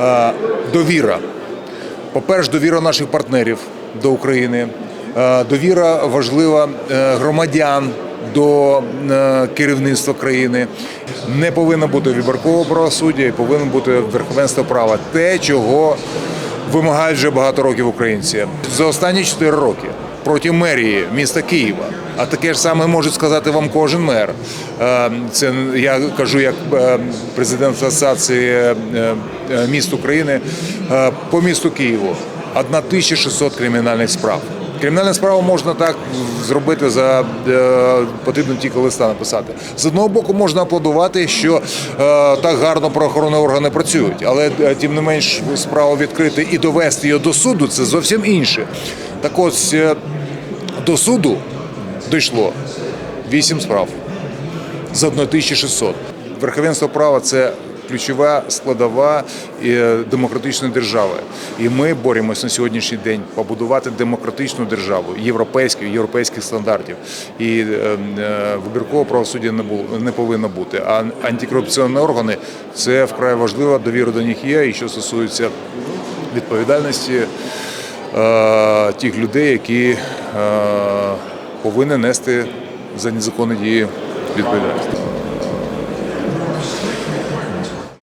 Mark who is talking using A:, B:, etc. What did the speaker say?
A: Е, Довіра. По-перше, довіра наших партнерів до України, Е, довіра важлива е, громадян до керівництва країни. Не повинно бути вибіркового правосуддя і повинно бути верховенство права. Те, чого вимагають вже багато років українці. За останні 4 роки проти мерії міста Києва. А таке ж саме може сказати вам кожен мер. Е, Це я кажу як е, президент Асоціації е, міст України по місту Києву. 1600 кримінальних справ. Кримінальну справу можна так зробити за потрібно тільки листа написати. З одного боку, можна аплодувати, що так гарно правоохоронні органи працюють, але тим не менш справу відкрити і довести її до суду це зовсім інше. Так ось до суду дійшло 8 справ з 1600. Верховенство права це ключова складова е, демократичної держави. І ми боремося на сьогоднішній день побудувати демократичну державу європейську, європейських стандартів. І е, е, вибіркового правосуддя не було не повинно бути. А антикорупційні органи це вкрай важливо. Довіра до них є. І що стосується відповідальності тих людей, які е, повинні нести за незаконні дії відповідальність.